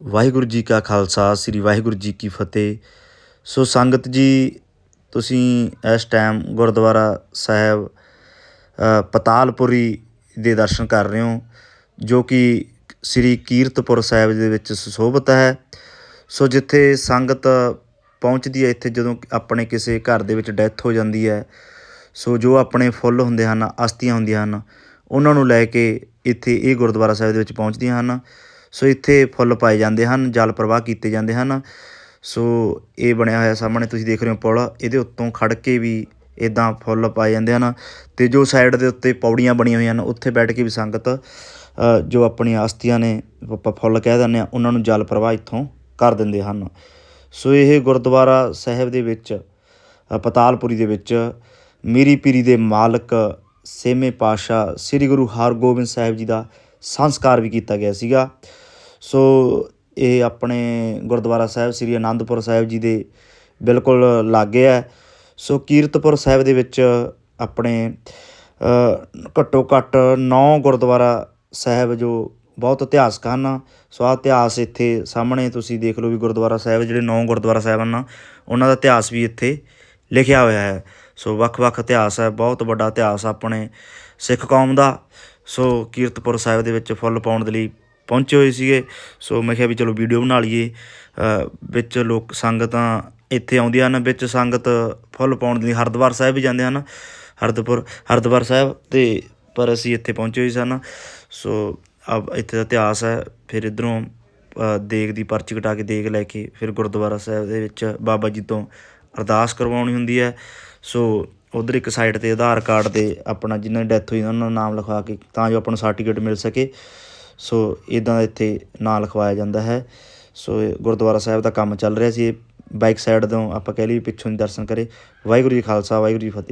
ਵਾਹਿਗੁਰੂ ਜੀ ਕਾ ਖਾਲਸਾ, ਸ੍ਰੀ ਵਾਹਿਗੁਰੂ ਜੀ ਕੀ ਫਤਿਹ। ਸੋ ਸੰਗਤ ਜੀ, ਤੁਸੀਂ ਇਸ ਟਾਈਮ ਗੁਰਦੁਆਰਾ ਸਾਹਿਬ ਪਤਾਲਪੁਰੀ ਦੇ ਦਰਸ਼ਨ ਕਰ ਰਹੇ ਹੋ, ਜੋ ਕਿ ਸ੍ਰੀ ਕੀਰਤਪੁਰ ਸਾਹਿਬ ਦੇ ਵਿੱਚ ਸੁਸ਼ੋਭਿਤ ਹੈ। ਸੋ ਜਿੱਥੇ ਸੰਗਤ ਪਹੁੰਚਦੀ ਹੈ, ਇੱਥੇ ਜਦੋਂ ਆਪਣੇ ਕਿਸੇ ਘਰ ਦੇ ਵਿੱਚ ਡੈਥ ਹੋ ਜਾਂਦੀ ਹੈ, ਸੋ ਜੋ ਆਪਣੇ ਫੁੱਲ ਹੁੰਦੇ ਹਨ ਅਸਥੀਆਂ ਹੁੰਦੀਆਂ ਹਨ, ਉਹਨਾਂ ਨੂੰ ਲੈ ਕੇ ਇੱਥੇ ਇਹ ਗੁਰਦੁਆਰਾ ਸਾਹਿਬ ਦੇ ਵਿੱਚ ਪਹੁੰਚਦੀਆਂ ਹਨ। ਸੋ ਇੱਥੇ ਫੁੱਲ ਪਾਏ ਜਾਂਦੇ ਹਨ, ਜਲ ਪ੍ਰਵਾਹ ਕੀਤੇ ਜਾਂਦੇ ਹਨ। ਸੋ ਇਹ ਬਣਿਆ ਹੋਇਆ ਸਾਹਮਣੇ ਤੁਸੀਂ ਦੇਖ ਰਹੇ ਹੋ ਪੁਲ, ਇਹਦੇ ਉੱਤੋਂ ਖੜ ਕੇ ਵੀ ਇਦਾਂ ਫੁੱਲ ਪਾਏ ਜਾਂਦੇ ਹਨ ਤੇ ਜੋ ਸਾਈਡ ਦੇ ਉੱਤੇ ਪੌੜੀਆਂ ਬਣੀਆਂ ਹੋਈਆਂ ਹਨ, ਉੱਥੇ ਬੈਠ ਕੇ ਵੀ ਸੰਗਤ ਜੋ ਆਪਣੀਆਂ ਅਸਥੀਆਂ ਨੇ, ਆਪਾਂ ਫੁੱਲ ਕਹਿ ਦਿੰਦੇ ਆ ਉਹਨਾਂ ਨੂੰ ਜਲ ਪ੍ਰਵਾਹ ਇੱਥੋਂ ਕਰ ਦਿੰਦੇ ਹਨ। ਸੋ ਇਹ ਗੁਰਦੁਆਰਾ ਸਾਹਿਬ ਦੇ ਵਿੱਚ ਪਤਾਲਪੁਰੀ ਦੇ ਵਿੱਚ ਮੀਰੀ ਪੀਰੀ ਦੇ ਮਾਲਕ ਸੇਵੇਂ ਪਾਸ਼ਾ ਸ੍ਰੀ ਗੁਰੂ ਹਰਗੋਬਿੰਦ ਸਾਹਿਬ ਜੀ ਦਾ ਸੰਸਕਾਰ ਵੀ ਕੀਤਾ ਗਿਆ ਸੀਗਾ। ਸੋ ਇਹ ਆਪਣੇ ਗੁਰਦੁਆਰਾ ਸਾਹਿਬ, ਸ੍ਰੀ ਅਨੰਦਪੁਰ ਸਾਹਿਬ ਜੀ ਦੇ ਬਿਲਕੁਲ ਲਾਗੇ ਹੈ। ਸੋ ਕੀਰਤਪੁਰ ਸਾਹਿਬ ਦੇ ਵਿੱਚ ਆਪਣੇ ਘੱਟੋ ਘੱਟ 9 ਗੁਰਦੁਆਰਾ ਸਾਹਿਬ ਜੋ ਬਹੁਤ ਇਤਿਹਾਸਕ ਹਨ। ਸੋ ਆਹ ਇਤਿਹਾਸ ਇੱਥੇ ਸਾਹਮਣੇ ਤੁਸੀਂ ਦੇਖ ਲਓ ਵੀ ਗੁਰਦੁਆਰਾ ਸਾਹਿਬ, ਜਿਹੜੇ 9 ਗੁਰਦੁਆਰਾ ਸਾਹਿਬ ਹਨ, ਉਹਨਾਂ ਦਾ ਇਤਿਹਾਸ ਵੀ ਇੱਥੇ ਲਿਖਿਆ ਹੋਇਆ ਹੈ। ਸੋ ਵੱਖ-ਵੱਖ ਇਤਿਹਾਸ ਹੈ, ਬਹੁਤ ਵੱਡਾ ਇਤਿਹਾਸ ਆਪਣੇ ਸਿੱਖ ਕੌਮ ਦਾ। ਸੋ ਕੀਰਤਪੁਰ ਸਾਹਿਬ ਦੇ ਵਿੱਚ ਫੁੱਲ ਪਾਉਣ ਦੇ ਲਈ ਪਹੁੰਚੇ ਹੋਏ ਸੀਗੇ। ਸੋ ਮੈਂ ਕਿਹਾ ਵੀ ਚਲੋ ਵੀਡੀਓ ਬਣਾ ਲਈਏ। ਵਿੱਚ ਲੋਕ ਸੰਗਤਾਂ ਇੱਥੇ ਆਉਂਦੀਆਂ ਹਨ, ਵਿੱਚ ਸੰਗਤ ਫੁੱਲ ਪਾਉਣ ਦੇ ਲਈ ਹਰਿਦੁਆਰ ਸਾਹਿਬ ਵੀ ਜਾਂਦੇ ਹਨ ਹਰਦਪੁਰ ਹਰਿਦੁਆਰ ਸਾਹਿਬ ਤੇ ਪਰ ਅਸੀਂ ਇੱਥੇ ਪਹੁੰਚੇ ਹੋਏ ਸਨ। ਸੋ ਅਬ ਇੱਥੇ ਦਾ ਇਤਿਹਾਸ ਹੈ, ਫਿਰ ਇਧਰੋਂ ਦੇਗ ਦੀ ਪਰਚੀ ਕਟਾ ਕੇ ਦੇਗ ਲੈ ਕੇ ਫਿਰ ਗੁਰਦੁਆਰਾ ਸਾਹਿਬ ਦੇ ਵਿੱਚ ਬਾਬਾ ਜੀ ਤੋਂ ਅਰਦਾਸ ਕਰਵਾਉਣੀ ਹੁੰਦੀ ਹੈ। ਸੋ ਉਧਰ ਇੱਕ ਸਾਈਡ ਤੇ ਆਧਾਰ ਕਾਰਡ ਤੇ ਆਪਣਾ ਜਿਨ੍ਹਾਂ ਦੀ ਡੈਥ ਹੋਈ ਉਹਨਾਂ ਦਾ ਨਾਮ ਲਿਖਵਾ ਕੇ ਤਾਂ ਜੋ ਆਪਾਂ ਨੂੰ ਸਰਟੀਫਿਕੇਟ ਮਿਲ ਸਕੇ। ਸੋ ਇਦਾਂ ਇੱਥੇ ਨਾਂ ਲਿਖਵਾਇਆ ਜਾਂਦਾ ਹੈ। ਸੋ ਇਹ ਗੁਰਦੁਆਰਾ ਸਾਹਿਬ ਦਾ ਕੰਮ ਚੱਲ ਰਿਹਾ ਸੀ। ਇਹ ਬਾਈਕ ਸਾਈਡ ਤੋਂ ਆਪਾਂ ਕਹਿ ਲਈ ਪਿੱਛੋਂ ਦੀ ਦਰਸ਼ਨ ਕਰੇ। ਵਾਹਿਗੁਰੂ ਜੀ ਖਾਲਸਾ, ਵਾਹਿਗੁਰੂ ਜੀ ਫਤਿਹ।